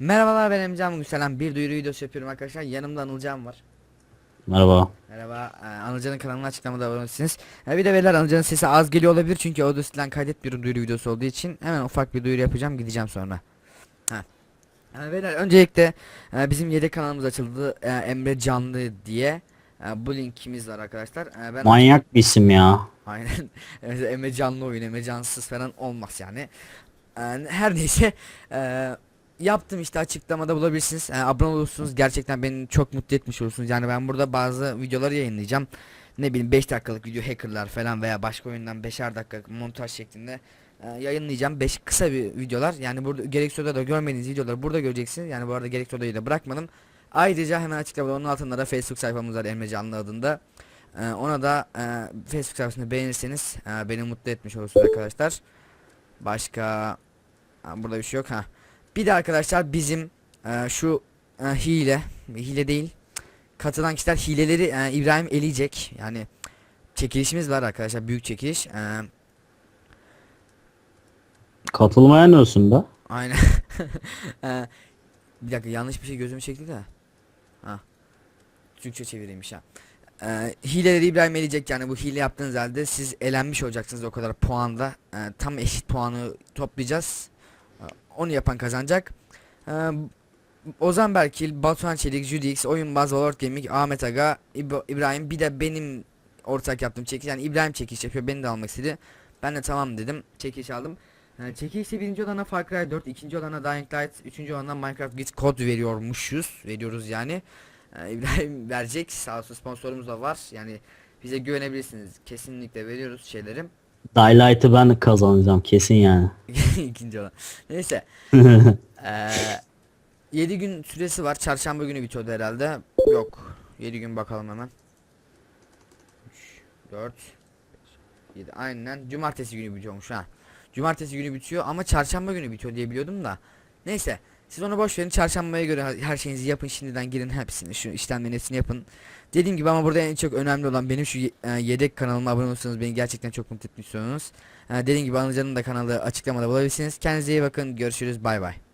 Merhabalar ben Emcan Müselen bir duyuru videosu yapıyorum arkadaşlar yanımda Anılcan var Merhaba. Merhaba e, Anılcan'ın kanalına açıklamada olabilirsiniz e, Bir de beyler Anılcan'ın sesi az geliyor olabilir çünkü Audacity'den kaydet bir duyuru videosu olduğu için Hemen ufak bir duyuru yapacağım gideceğim sonra ha. E, beyler öncelikle e, bizim yedek kanalımız açıldı e, Emre Canlı diye e, Bu linkimiz var arkadaşlar e, ben Manyak bir isim ya. Aynen. Emre canlı oyun, Emre cansız falan olmaz yani. Ee, her neyse ee, yaptım işte açıklamada bulabilirsiniz. Ee, abone olursunuz gerçekten beni çok mutlu etmiş olursunuz. Yani ben burada bazı videoları yayınlayacağım. Ne bileyim 5 dakikalık video hackerlar falan veya başka oyundan 5'er dakika montaj şeklinde ee, yayınlayacağım. 5 kısa bir videolar. Yani burada Gerekso'da da görmediğiniz videoları burada göreceksiniz. Yani bu arada Gerekso'da'yı da bırakmadım. Ayrıca hemen açıklamada onun altında da Facebook sayfamız var Emre Canlı adında. Ee, ona da e, Facebook sayfasını beğenirseniz e, beni mutlu etmiş olursunuz arkadaşlar. Başka burada bir şey yok ha. Bir de arkadaşlar bizim e, şu e, hile hile değil katılan kişiler hileleri e, İbrahim eleyecek. Yani çekilişimiz var arkadaşlar büyük çekiliş. E, Katılmaya ne olsun be? aynen. E, bir dakika yanlış bir şey gözüme çekti de. Ha. Türkçe çevireymiş ha. Ee, hileleri İbrahim eleyecek yani bu hile yaptığınız halde siz elenmiş olacaksınız o kadar puanda. Ee, tam eşit puanı toplayacağız. Onu yapan kazanacak. Ee, Ozan Berkil, Batuhan Çelik, Judix, Oyunbaz, Valorant Gaming, Ahmet Aga, İbo- İbrahim bir de benim ortak yaptığım çekiş yani İbrahim çekiş yapıyor beni de almak istedi. Ben de tamam dedim çekiş aldım. Ee, çekilişte birinci olana Far Cry 4, ikinci olana Dying Light, üçüncü olana Minecraft Git kod veriyormuşuz. Veriyoruz yani. Ee, İbrahim verecek. Sağ olsun sponsorumuz da var. Yani bize güvenebilirsiniz. Kesinlikle veriyoruz şeyleri. Daylight'ı ben kazanacağım kesin yani. İkinci olan. Neyse. Ee, 7 gün süresi var. Çarşamba günü bitiyordu herhalde. Yok. 7 gün bakalım hemen. 3 4 7 aynen cumartesi günü bitiyormuş ha. Cumartesi günü bitiyor ama çarşamba günü bitiyor diye biliyordum da. Neyse. Siz onu boş verin. Çarşambaya göre her- şeyinizi yapın. Şimdiden girin hepsini. Şu işlemlerin hepsini yapın. Dediğim gibi ama burada en çok önemli olan benim şu e, yedek kanalıma abone olursanız beni gerçekten çok mutlu etmişsiniz. E, dediğim gibi Anılcan'ın da kanalı açıklamada bulabilirsiniz. Kendinize iyi bakın. Görüşürüz. Bay bay.